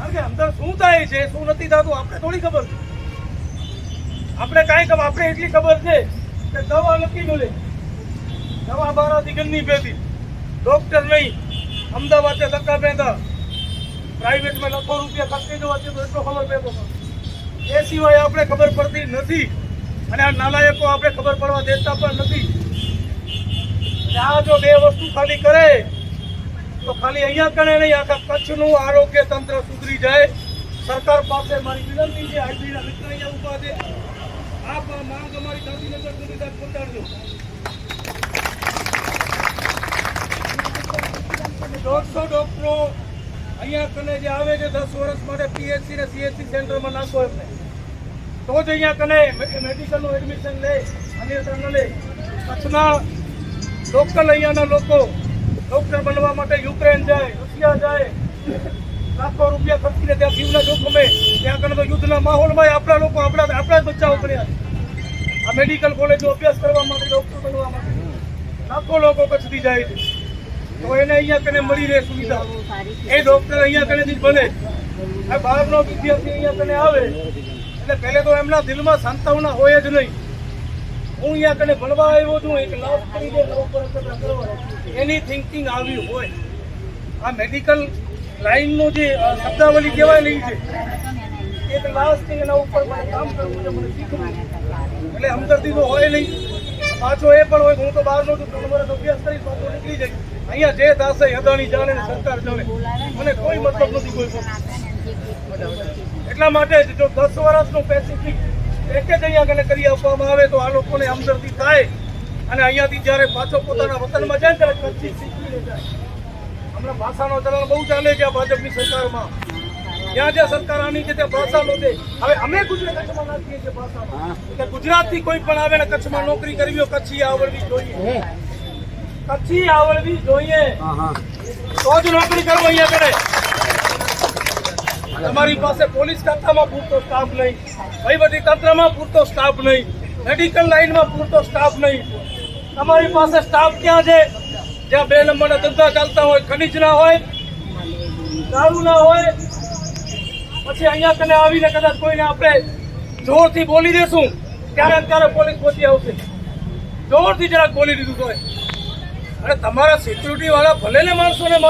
કારણ કે અંદર શું થાય છે, શું નથી થતું, આપણે થોડી ખબર છે. આપણે કાંઈ ખબર, આપણે એટલી ખબર છે કે દવા નથી લો દવા બારાથી ગંદી પેતી ડોક્ટર નહીં, અમદાવાદ ધક્કા પેંદા પ્રાઇવેટમાં લાખો રૂપિયા ખર્ચી જવા છે, તો એટલો ખબર પેતો એ સિવાય આપણે ખબર પડતી નથી. અને આ નાલાયકો આપણે ખબર પડવા દેતા પણ નથી. આ જો બે વસ્તુ ખાલી કરે તો ખાલી અહીંયા કણે નહીં, આખા કચ્છનું આરોગ્ય તંત્ર સુધરી જાય. સરકાર પાસે મારી વિનંતી છે આઈબીના મિત્ર અહીંયા ઊભા છે. આપ માંગ અમારી ગાંધીનગર સુધી તક પહોંચાડજો. દોઢસો ડોક્ટરો અહીંયા કને જે આવે છે, દસ વર્ષ માટે પીએચસી ને સીએચસી સેન્ટરમાં નાખો એમને. તો જ અહીંયા કને મેડિકલનું એડમિશન લે અન્યથા ન લે. કચ્છના લોકલ અહીંયાના લોકો ડોક્ટર બનવા માટે યુક્રેન જાય, રશિયા જાય. લાખો રૂપિયા ખર્ચીને ત્યાં જીવના જોખમે. ત્યાં આગળ તો યુદ્ધના માહોલમાં આપણા લોકો આપણા આપણા જ બચ્ચાઓ કર્યા આ મેડિકલ કોલેજનો અભ્યાસ કરવા માટે, ડોક્ટર બનવા માટે. લાખો લોકો કચ્છથી જાય છે. તો એને અહીંયા કને મળી રહે સુવિધા. એ ડોક્ટર અહીંયા કનેથી જ બને. આ બહારનો વિદ્યાર્થી અહીંયા કને આવે. એટલે પહેલે તો એમના દિલમાં સંતાવના હોય જ નહીં. હું અહીંયા કને ભણવા આવ્યો છું, એક લાભ કરી દે લાભ એની થિંકિંગ આવી હોય. આ મેડિકલ લાઈનનું જે શબ્દાવલી કહેવાય નહીં છે. એક લાશ એના ઉપર મને કામ કરવું છે, મને શીખવું એટલે હમદર્દી તો હોય નહીં. પાછો એ પણ હોય હું તો બહારનો છું ત્રણ વર્ષ અભ્યાસ કરીશ, પાછો નીકળી જાય અહીંયા જે થશે અદાણી જાણે ને સરકાર જાણે, મને કોઈ મતલબ નથી કોઈ. એટલા માટે જો દસ વર્ષનું પેસિફિક પેકેજ અહીંયા કને કરી આપવામાં આવે તો આ લોકોને હમદર્દી થાય. અને અહીંયાથી જ્યારે પાછો પોતાના વતનમાં જાય ત્યારે કચ્છી શીખવીને જાય. હમણાં ભાષાનો ચલણ બહુ ચાલે છે આ ભાજપની સરકારમાં. જ્યાં જ્યાં સરકાર આની છે ત્યાં ભાષાનો છે હવે અમે ગુજરાત કચ્છમાં નાખીએ છીએ ભાષામાં. કે ગુજરાતથી કોઈ પણ આવે ને કચ્છમાં નોકરી કરવી હોય કચ્છી આવડવી જોઈએ. કચ્છી આવડવી જોઈએ. તો જ નોકરી કરવો અહીંયા કરે તમારી પાસે પોલીસ ખાતામાં પૂરતો સ્ટાફ નહીં. વહીવટી તંત્રમાં પૂરતો સ્ટાફ નહીં. મેડિકલ લાઈનમાં પૂરતો સ્ટાફ નહીં. તમારી પાસે સ્ટાફ ક્યાં છે? જ્યાં બે નંબરના ધંધા ચાલતા હોય, ખનીજ ના હોય, દારૂ ના હોય. પછી અહીંયા કને આવીને કદાચ કોઈને આપણે જોરથી બોલી દેશું, ત્યારે અત્યારે પોલીસ પહોંચી આવશે. જોરથી જરાક બોલી દીધું હોય અને તમારા સિક્યુરિટી વાળા ભલે ને માણસોને